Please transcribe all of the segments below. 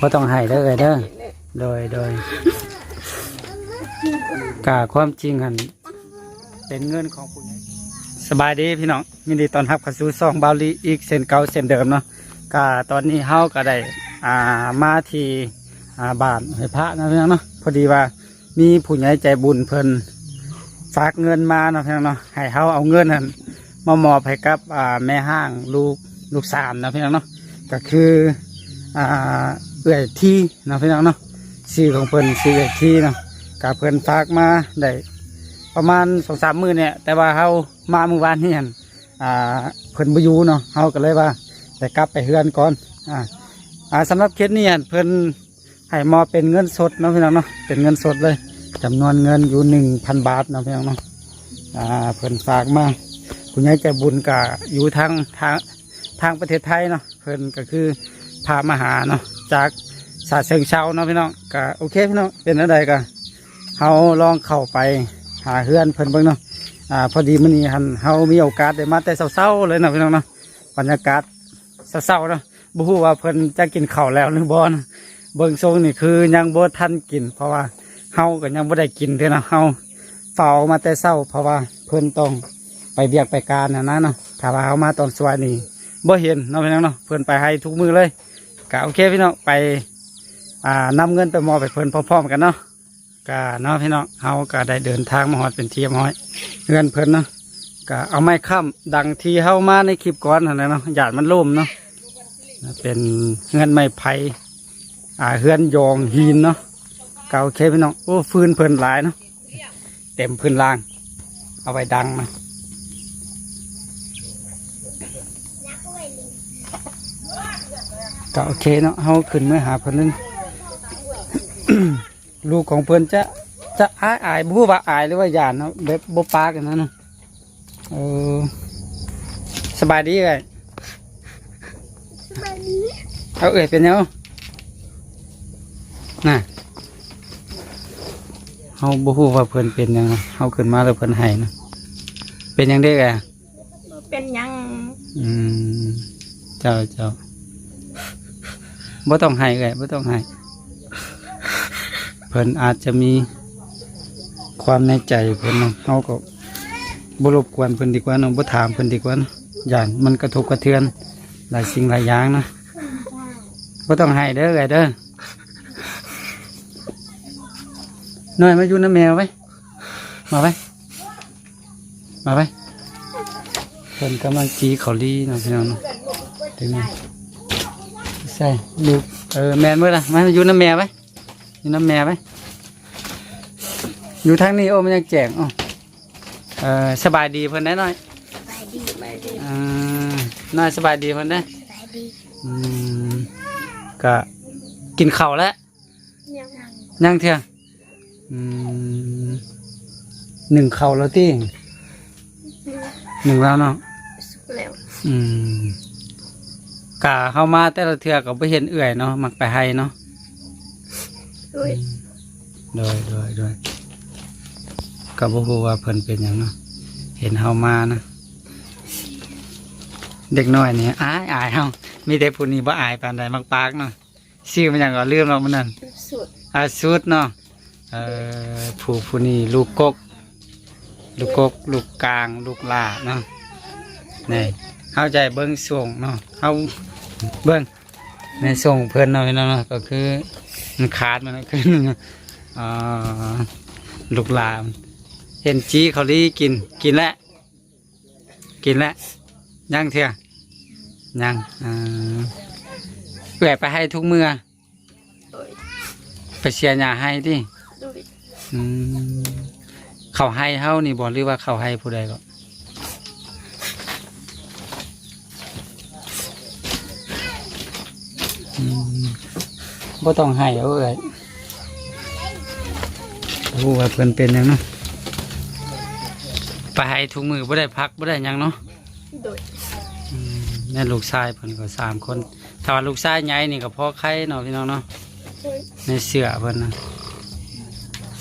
บ่ต้องให้เด้อเอ้ยเด้อโดยโดยกาความจริงหันเป็นเงินของผู้ใหญ่สบายดีพี่น้องยินดีตอนรับเข้าสู่ซองบาลีอีกเส้นเก่าเส้นเดิมเนาะกาตอนนี้เฮาก็ได้อ่ามาที่อ่าบ้านให้พระนะพี่น้องเนาะพอดีว่ามีผู้ใหญ่ใจบุญเพิ่นฝากเงินมาเนาะพี่น้องเนาะให้เฮาเอาเงินนั้นมามอบให้กับอ่าแม่ห้างลูกลูกสามนะพี่น้องเนาะก็คืออ่า อื่อยที่นะพี่น้องเนาะชื่อของเพิ่นชื่อเอื่อยที่เนาะกับเพิ่นฝากมาได้ประมาณสองสามมือเนี่ยแต่ว่าเฮามาเมื่อวานนี่หั่นอ่าเพิ่นบ่อยู่เนาะเฮาก็เลยว่าได้กลับไปเฮือนก่อนอ่าอ่าสำหรับเคสนี้หั่นเพิ่นให้มอเป็นเงินสดเนาะพี่น้องเนาะเป็นเงินสดเลยจำนวนเงินอยู่หนึ่งพันบาทเนาะพี่น้องเนาะอ่าเพิ่นฝากมาคุณยายใจบุญก็อยู่ทางทางทางประเทศไทยเนาะเพิ่นก็คือพามาหาเนาะ จากสาเชิงเชาเนาะพี่น้องก็โอเคพี่น้องเป็นอะไรกันเฮาลองเข้าไปหาเฮือนเพิ่นเบิ่งเนาะอ่าพอดีมื้อนี้หันเฮามีโอกาสได้มาแต่เช้าๆเลยเนาะพี่น้องเนาะบรรยากาศเช้าๆเนาะบ่ฮู้ว่าเพิ่นจะกินข้าวแล้วหรือบ่เนาะเบิ่งทรงนี่คือยังบ่ทันกิน เพราะว่าเฮาก็ยังบ่ได้กินเด้อนะเฮาเฝ้ามาแต่เช้า เพราะว่าเพิ่นต้องไปเบียกไปการนะนะเนาะถ้าว่าเฮามาตอนสวยนี่บ่เห็นเนาะพี่น้องเนาะเพิ่นไปให้ทุกมื้อเลย ก็โอเคพี่น้องไปอ่านำเงินไปมอบไปเพิ่นพร้อมๆกันเนาะก็เนาะพี่น้องเฮาก็ได้เดินทางมาฮอดเป็นเรียบร้อยเงินเพิ่นเนาะก็เอาไม้ค้ำดังที่เฮามาในคลิปก่อนนั่นแหละเนาะหยาดมันล่มเนาะเป็นเงินไม้ไผ่อ่าเฮือนยองหินเนาะก็โอเคพี่น้องโอ้ฟืนเพิ่นหลายเนาะเต็มพื้นล่าง เอาไว้ดังมา ก็โอเคเนาะเฮาขึ้นเมื่อหาเพิ่นนึงลูกของเพิ่นจะจะอายอายบ่ฮู้ว่าอายหรือว่าหยานเนาะแบบบ่ปากกันนะเนาะเออสบายดีไงเอาเอ้ยเป็นยังน่ะเฮาบ่ฮู้ว่าเพิ่นเป็นหยังเนาะเฮาขึ้นมาแล้วเพิ่นให้เนาะเป็นหยังเด้อไงเป็นหยังอืมเจ้าเจ้า บ่ต้องให้เลยบ่ต้องให้เพิ่นอาจจะมีความในใจเพิ่นเนาะเฮาก็บ่รบกวนเพิ่นดีกว่าเนาะบ่ถามเพิ่นดีกว่าเนาะอย่างมันกระทบกระเทือนหลายสิ่งหลายอย่างเนาะบ่ต้องให้เด้อไอ้เด้อน้อยมาอยู่น้ำแมวไว้มาไว้มาไว้เพิ่นกำลังจีเขาลีเนาะพี่น้องเนาะถึงนี่ ใช่ลูกเออแมนเมื่อไรมาอยู่น้ำแม่ไว้อยู่น้ำแม่ไว้อยู่ทางนี้โอ้มันยังแจ้งอ๋อเออสบายดีเพิ่นได้หน่อยไปดีไปดีอ่าน่อยสบายดีเพิ่นได้ไปดีอืมก็กินข้าวแล้วยังยังเถอะอืมหนึ่งข้าวแล้วที่หนึ่งแล้วเนาะสุกแล้วอืม กะเข้ามาแต่ละเทือก็ไม่เห็นเอื่อยเนาะมักไปให้เนาะด้วยโดยโดยโดยก็บ่ฮู้ว่าเพิ่นเป็นหยังเนาะเห็นเฮามานะ เด็กน้อยนี่อายอายเฮามีแต่ผู้นี้บ่อายปานใดมักปากเนาะชื่อมันหยังก็ลืมแล้วมันนั่นสุดอาสุดเนาะเอ่อผู้ผู้นี้ลูกกก ลูกกก ลูกกลาง ลูกหลาเนาะนี่เข้าใจเบิ้งส่งเนาะเขา เบิ้งในส่งเพื่อนเนาะพี่น้องเนาะก็คือมันขาดมันก็คืออ่าลูกหลานเห็นจีเขาลีกินกินแล้วกินแล้วยังเถอะยังอ่าแหวะไปให้ทุกเมื่อด้วยไปเชียร์ยาให้ดิด้วยอืมเขาให้เฮานี่บอกหรือว่าเขาให้ผู้ใดก็อืม บ่ต้องให้เอาเอ้ยรู้ว่าเพิ่นเป็นหยังเนาะไปให้ทุกมือบ่ได้พักบ่ได้หยังเนาะด้วยอืมแม่ลูกชายเพิ่นก็สามคนถ้าว่าลูกชายใหญ่นี่ก็พอไข่เนาะพี่น้องเนาะด้วยในเสือเพิ่นนะ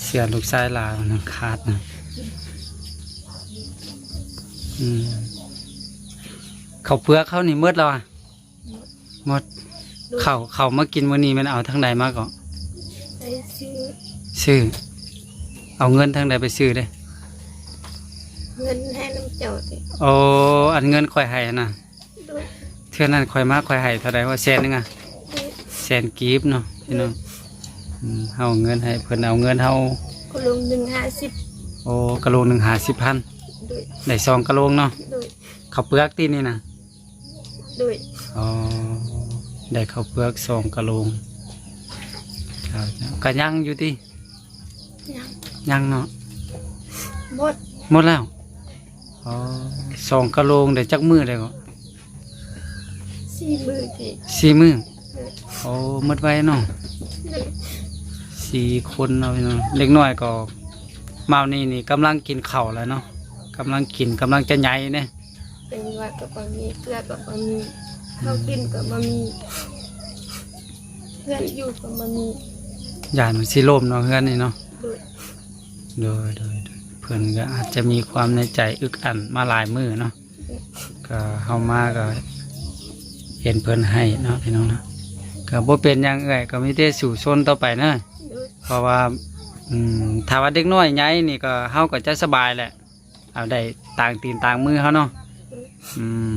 เสือลูกชายลาวนะขาดนะอืมเขาวเปลือกเขานี่หมืดแล้วอะหมดโดย เขาเขามากินวันนี้มันเอาทางใดมาก่อนไปซื้อซื้อ เอาเงินทางใดไปซื้อเด้เงินให้น้ำเจ้าสิโอ้อันเงินค่อยให้น่ะโดยเทื่อนั้นค่อยมาค่อยให้เท่าใดว่าแสนหนึงอะโดยแสนกีบเนาะพี่น้องอืมเฮาเอาเงินให้เพิ่นเอาเงินเฮาคุณลุงหนึ่งห้าสิบโอ้กะโหลหนึงหาสิบพันโดยได้ซองกะโหลงเนาะโดยข้าวเปลือกตีนี่นะโดยอ๋อ ได้ข้าวเปลือกซองกะโหลงครับก็ยังอยู่ที่ยังยังเนาะหมดหมดแล้วอ๋อซองกะโหลงได้จักมือได้ก็สี่มือสิสี่มือโดยโอ้หมดไว้เนาะโดยสี่คนเนาะพี่น้องเล็กน้อยก็เมานี่นี่กำลังกินข้าวแล้วเนาะกำลังกินกำลังจะใหญ่เนี่ยเป็นว่ากับบะหมี่เกลือกับบะห มี่ข้าวกินกับบะหมี่เพื่อนอยู่กับบะหมี่ยานมันสิล่มเนาะเพื่อนนี่เนาะโดยโดยโดยโดยเพื่อนก็อาจจะมีความในใจอึกอันมาหลายมือเนาะก็เฮามาก็เห็นเพื่อนให้เนาะพี่น้องเนาะก็บ่เป็นหยังเอ่ยก็มีแต่สู่ชนต่อไปเนาะโดยเพราะว่าอืมถ้าว่าเด็กน้อยใหญ่นี่ก็เฮาก็จะสบายแหละเอาได้ต่างตีนต่างมือเขาเนาะอืม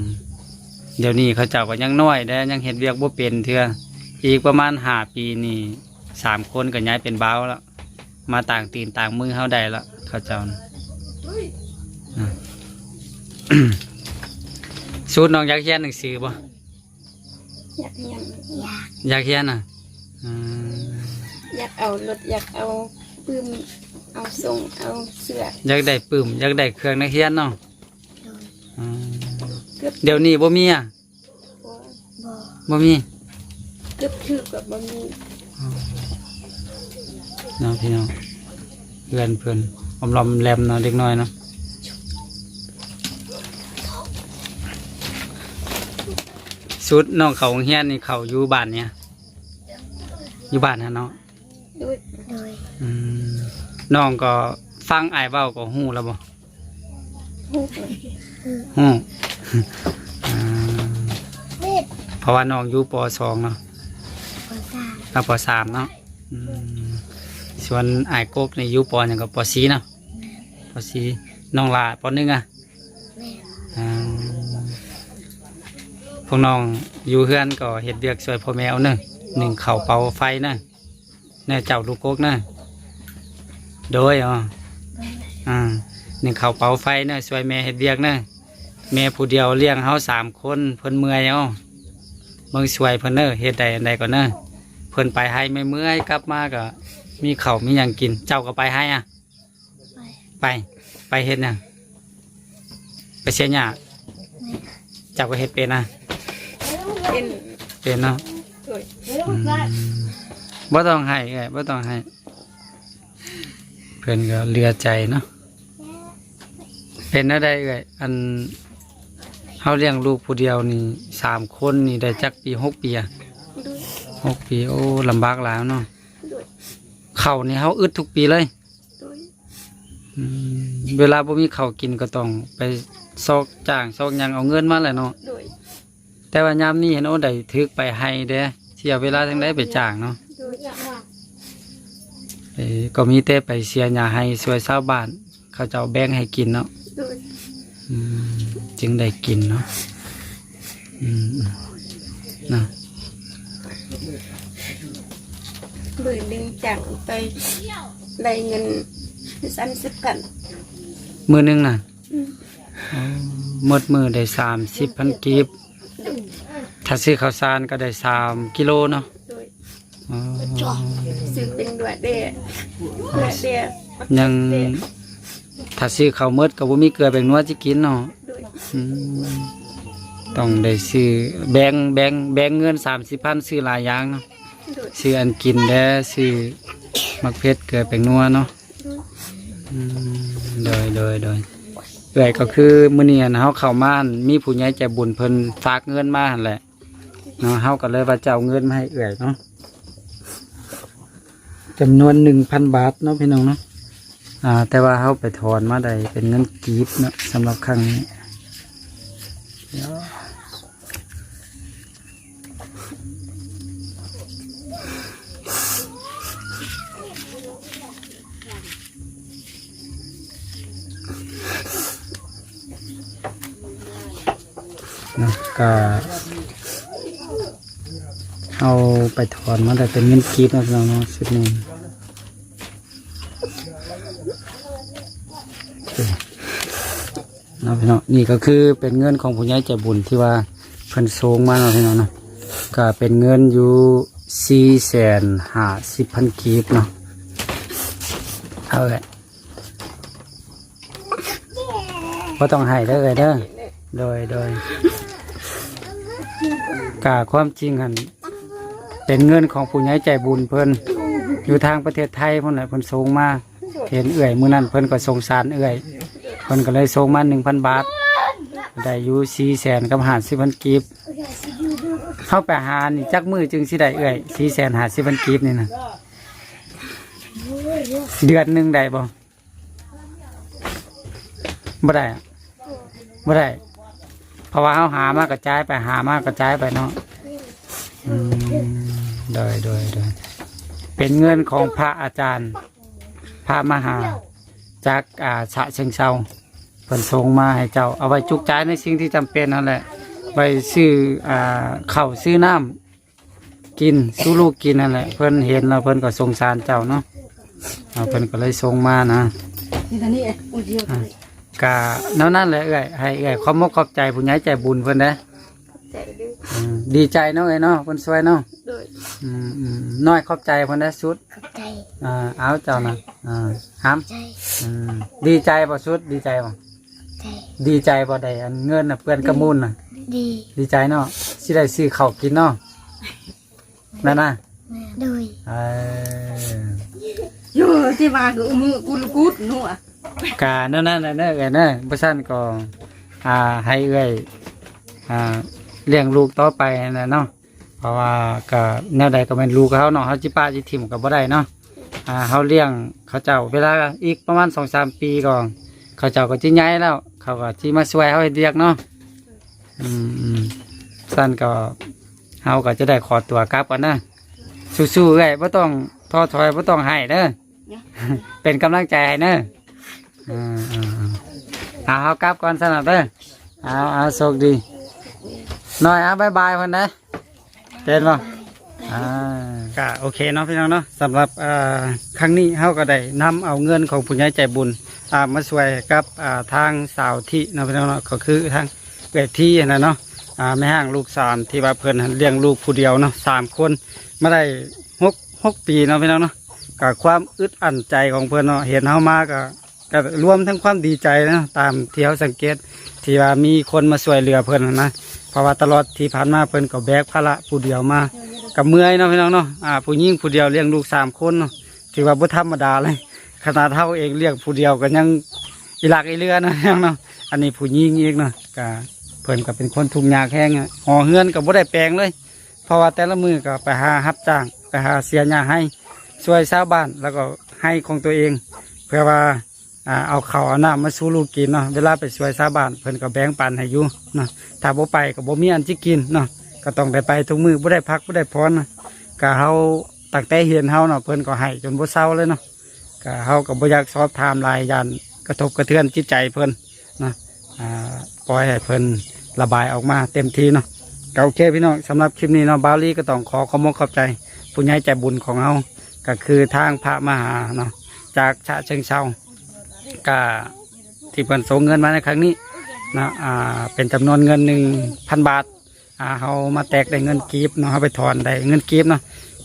เดี๋ยวนี้เขาเจ้าก็ยังน้อยได้ยังเห็นเวียกบ่เป็นเทื่ออีกประมาณห้าปีนี่สามคนก็ย้ายเป็นเบาวแล้วมาต่างตีนต่างมือเขาได้แล้วเขาเจ้าน่ะอะสูตรน้องอยากเขียนหนังสือบ่อยากยังอยากอยากเขียนอะอืมอยากเอารถอยากเอาปืนเอาส่งเอาเสื้ออยากได้ปื้มอยากได้เครื่องนักเขียนเนาะโดยอืม เกือบเดี๋ยวนี้บ่มีอะบ่บ่บ่มีเกือบถือกับบะหมี่เนาะพี่น้องเพื่อนเพื่อนอมลอมแรมเนาะเด็กน้อยเนาะสุดน้องเขาโรงเฮียนนี่เขาอยู่บ้านเนี่ยอยู่บ้านนะเนาะโดยโดยอืมน้องก็ฟังไอ้ายเบ้าก็หู้แล้วบ่ฮู้หู้ อ่าเพราะว่าน้องอยู่ปสองเนาะภาษากับปสามเนาะอืมส่วนไอ้ายกบนี่อยู่ปหยังกับปสีเนาะปสีน้องลาปหนึ่งอะแม่อ่าพวกน้องอยู่เฮือนก็เห็ดเบียกสวยพ่อแมวเนอะหนึ่งเข่าเป่าไฟเนอะเนอะเจ้าลูกกกเนอะโดยอ๋ออ่าหนึ่งเข่าเป่าไฟเนอะสวยแม่เห็ดเบียกเนอะ แม่ผู้เดียวเลี้ยงเฮาสามคนเพิ่นเมื่อยเอาเบิ่งสวยเพิ่นเนอะเฮ็ดใดอันใดก็เนอะเพิ่นไปให้ไม่เมื่อยกลับมาก็ มีข้าวมีหยังกิน เจ้าก็ไปให้อะ ไปไป ไปเฮ็ดหยังไปเสียหญ้าเจ้าก็เฮ็ดเป็นนะเป็นเป็นเนาะโดยอืมบ่ต้องให้ไงบ่ต้องให้ เพิ่นก็เหลือใจเนาะเป็นอะไรเอ่ยอัน เฮาเลี้ยงลูกผู้เดียวนี่สามคนนี่ได้จักปีหกปีอะโดยหกปีโอ้ลำบากหลายเนาะโดยข้าวนี่เฮาอึดทุกปีเลยโดยอืมเวลาบ่มีข้าวกินก็ต้องไปซอกจ้างซอกหยังเอาเงินมาแหละเนาะโดยแต่ว่ายามนี้เห็นโอ้ได้ทึกไปให้เด้เสียเวลาจังไดไปจ้างเนาะ โดยไปก็มีแต่ไปเสียหญ้าให้สวยชาวบ้าน เขาเจ้าแบ่งให้กินเนาะโดยอืม จึงได้กินเนาะอืมนะโดยดึงจังไปได้เงินสั้นสิบกันมือหนึงน่ะอืมอ๋อหมดมือได้สามสิบพันกีบถ้าซื้อข้าวสารก็ได้สามกิโลเนาะโดยอ๋อซื้อเป็นด้วยเด้ด้วยเด้ยังถ้าซื้อข้าวหมดก็บ่มีเกลือแบ่งนัวที่กินเนาะโดยอืม ต้องได้ซื้อแบ่งแบ่งแบ่งเงินสามสิบพันซื้อหลายอย่างเนาะโดยซื้ออันกินและซื้อมักเพชรเกลือแป้งนัวเนาะโดยอืมโดยโดยโดยเอื่อยก็คือมื้อนี้หั่นเฮาเข้ามาหั่นมีผู้ใหญ่ใจบุญเพิ่นฝากเงินมาหั่นแหละเนาะเฮาก็เลยว่าจะเอาเงินมาให้เอื่อยเนาะจำนวน1,000บาทเนาะพี่น้องเนาะอ่า แต่ว่าเฮาไปถอนมาได้เป็นเงินกีบเนาะสำหรับครั้งนี้ เดี๋ยวนะก็เอาไปถอนมาแต่เป็นเงินกีบนะพี่น้องเนาะชุดหนึ่งโอเคเนาะ พี่น้องนี่ก็คือเป็นเงินของผู้ใหญ่ใจบุญที่ว่าเพิ่นส่งมาเนาะพี่น้องเนาะก็เป็นเงินอยู่สี่แสนห้าสิบพันกีบเนาะเอาเลยก็ต้องให้เด้เลยเด้อโดยโดยกาความจริงหันเป็นเงินของผู้ใหญ่ใจบุญเพิ่นอยู่ทางประเทศไทยเพิ่นน่ะเพิ่นส่งมาเห็นเอื่อยมือนั้นเพิ่นก็สงสารเอื่อย พิ่นก็เลยส่งมาหนึ่งพันบาท ได้อยู่สี่แสนกับหาสิบพันกีบเข้าไปหานี่จักมือจึงสิได้เอ่ยสี่แสนหาสิบพันกีบนี่นะเดือนหนึ่งได้บ่บ่ได้บ่ได้ เพราะว่าเขาหามากกระจายไปหามากกระจายไปเนาะโดยโดยโดยเป็นเงินของพระอาจารย์ พระมหาจากอ่าฉะเชิงเซา พิ่นส่งมาให้เจ้าเอาไว้จุกจ่ายในสิ่งที่จำเป็นนั่นแหละไว้ซื้ออ่าข้าวซื้อน้ำกินสู้ลูกกินนั่นแหละเพิ่นเห็นแล้วเพิ่นก็สงสารเจ้าเนาะเอาเพิ่นก็เลยส่งมานะ นี่ท่านี่เองโอ้ยเดียวเลยกะนั่นนั่นแหละเอ้ยให้เอ้ยขอบมกขอบใจผู้ใหญ่ใจบุญเพิ่นนะใจดื้ออืมดีใจเนาะเอ้ยเนาะเพิ่นสวยเนาะโดยอืมอืมน้อยขอบใจเพิ่นนะสุดขอบใจอ่าเอาเจ้านะอ่าห้ามใจอืมดีใจบ่สุดดีใจบ่ ใจดีใจบ่ได้อันเงินน่ะเพื่อนกระมูลน่ะ ดีดีใจเนาะสิได้ซื้อข้าวกินเนาะนั่นน่ะโดยเอออยู่ที่มาคือมือกุลกุดนู่นอะกะนั่นนั่นน่ะเด้อเอ้ยเด้อบ่ซั่นก็อ่าให้เอ้ยอ่าเลี้ยงลูกต่อไปนะเนาะเพราะว่าก็แนวใดก็เป็นลูกเขาเนาะเขาจิป้าจิทิมก็บ่ได้เนาะอ่าเขาเลี้ยงเขาเจ้าเวลาอีกประมาณสองสามปีก่อนเขาเจ้าก็จิใหญ่แล้ว เขาก็จิมาช่วยเขาให้เรียกเนาะอืมอืมสั้นก็เขาก็จะได้ขอตัวกลับก่อนนะสู้ๆเลยไ่ต้องท้อถอยไ่ต้องให้เด้อเป็นกำลังใจให้เด้ออ่าอ่าอ่าเอาเขากลับก่อนสนับเด้อเอาเอาโชคดีหน่อยเอาบายบายคนนะเห็นป่ะอ่าก็โอเคเนาะพี่น้องเนาะสำหรับอ่าครั้งนี้เฮาก็ได้นำเอาเงินของผู้ใหญ่ใจบุญอ่า มาช่วยกับาทางสาวที่นะพี่น้องเนาะก็คือทางเวทีนะเนาะแม่ห้างลูกสามที่ว่าเพิ่นเลี้ยงลูกผู้เดียวเนาะสามคนมาได้หกหกปีเนาะพี่น้องเนาะก็ความอึดอั้นใจของเพิ่นเนาะเห็นเฮามาก็ก็รวมทั้งความดีใจนะตามที่เฮาสังเกตที่ว่ามีคนมาช่วยเหลือเพิ่อนนะเพราะว่าตลอดที่ผ่านมาเพิ่อนก็แบกภาระผู้เดียวมากับเมื่อยเนาะพี่น้องเนาะอ่าผู้หญิงผู้เดียวเลี้ยงลูกสามคนเนาะถือว่าบ่ธรรมดาเลย ขนาดเท่าเองเลี้ยงผู้เดียวก็ยังอีหลักอีเรือนะพี่น้องเนาะอันนี้ผู้หญิงอีกเนาะก็เพิ่นก็เป็นคนทุกข์ยาแห้งอะห่อเฮือนก็บ่ได้แปลงเลย เพราะว่าแต่ละมือก็ไปหารับจ้างไปหาเสียหญ้าให้ช่วยชาวบ้านแล้วก็ให้ของตัวเอง เพื่อว่าเอาเข้าเอาน้ำมาสู่ลูกกินเนาะเวลาไปช่วยชาวบ้านเพิ่นก็แบ่งปันให้อยู่เนาะถ้าบ่ไปก็บ่มีอันที่กินเนาะก็ต้องได้ไปทุกมือบ่ได้พักบ่ได้พรนะก็เฮาตั้งแต่เห็นเฮาเนาะเพิ่นก็ให้จนบ่เศร้าเลยเนาะ ก็เฮาก็บ่อยากสอบถามรายยันกระทบกระเทือนจิตใจเพิ่นนะอ่าปล่อยให้เพิ่นระบายออกมาเต็มที่เนาะก็โอเคพี่น้องสำหรับคลิปนี้เนาะบาลี่ก็ต้องขอขอบคุณขอบใจผู้ใหญ่ใจบุญของเฮาก็คือทางพระมหาเนาะจากฉะเชิงเซาก็ที่เพิ่นส่งเงินมาในครั้งนี้นะอ่าเป็นจำนวนเงินหนึ่งพันบาทอ่าเขามาแตกได้เงินกีบเนาะเขาไปถอนได้เงินกีบเนาะ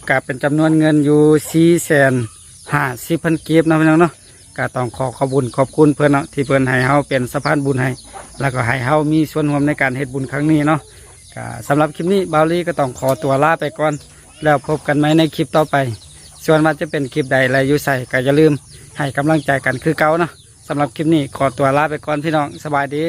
ก็เป็นจำนวนเงินอยู่สี่แสน ห้าสิบพันกีบนะพี่น้องเนาะก็ต้องขอขอบคุญขอบคุณเพื่อนเนาะที่เพื่อนให้เขาเป็นสะพานบุญให้ แล้วก็ให้เขามีส่วนร่วมในการเฮ็ดบุญครั้งนี้เนาะก็สำหรับคลิปนี้บาวลี่ก็ต้องขอตัวลาไปก่อน แล้วพบกันไหมในคลิปต่อไป ส่วนว่าจะเป็นคลิปใดอะไรอยู่ใส่ก็อย่าลืมให้กำลังใจกันคือเก่าเนาะสำหรับคลิปนี้ขอตัวลาไปก่อนพี่น้องสบายดี